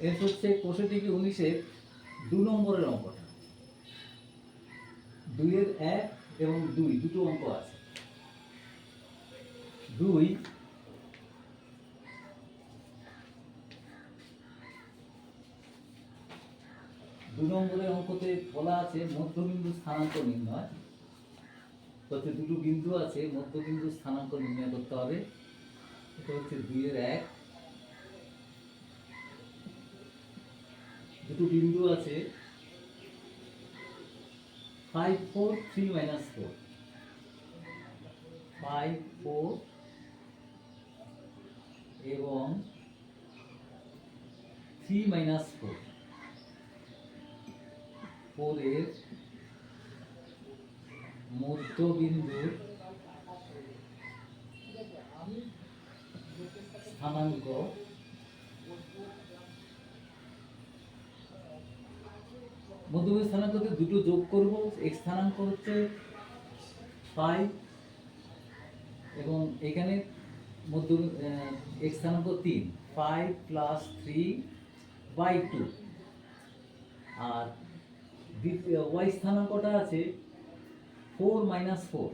এর হচ্ছে কোষে কি উনিশের দু নম্বরের অঙ্কটা। দুইয়ের এক এবং দুই, দুটো অঙ্ক আছে। দুই দু নম্বরের অঙ্কতে বলা আছে মধ্যবিন্দু স্থানাঙ্ক নির্ণয়। তাতে দুটো বিন্দু আছে, মধ্যবিন্দু স্থানাঙ্ক নির্ণয় করতে হবে। এটা হচ্ছে দুইয়ের এক দুটো বিন্দু আছে। Five four three minus four five four এবং থ্রি মাইনাস ফোর ফোরের মধ্যবিন্দুর স্থানাঙ্ক মধ্যবিন্দু স্থানাঙ্কতে দুটো যোগ করব এক্স স্থানাঙ্ক হচ্ছে ফাইভ এবং এখানে মধ্য এক স্থানাঙ্ক তিন five plus three by two R Y স্থানাঙ্কটা আছে four minus four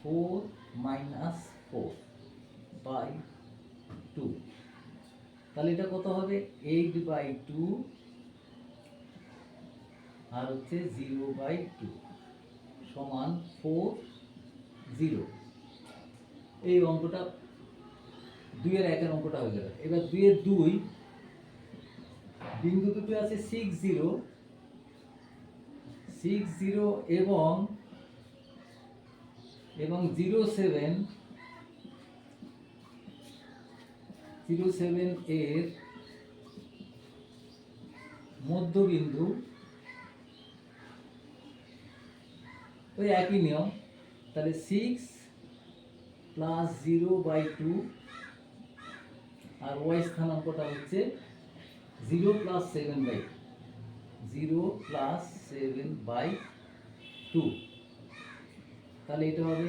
four minus four by two তাহলে এটা কত হবে? এইট বাই টু আর হচ্ছে জিরো বাই টু সমান ফোর জিরো এই অঙ্কটা দুইয়ের একের অঙ্কটা হয়ে গেল। এবার দুইয়ের দুই, বিন্দু দুটো আছে সিক্স জিরো সিক্স জিরো এবং এবং জিরো সেভেন জিরো সেভেন এর মধ্যবিন্দু ওই একই নিয়ম। তাহলে six plus zero by two R Y স্থানাঙ্কটা হচ্ছে zero plus seven by zero plus seven by two তাহলে এটা হবে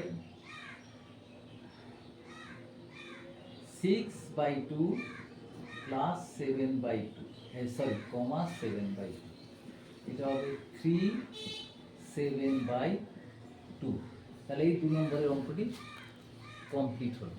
six by two plus seven by two sorry comma seven by two এটা হবে থ্রি সেভেন বাই টু তাহলে এই দু নম্বরের অঙ্কটি কমপ্লিট হলো।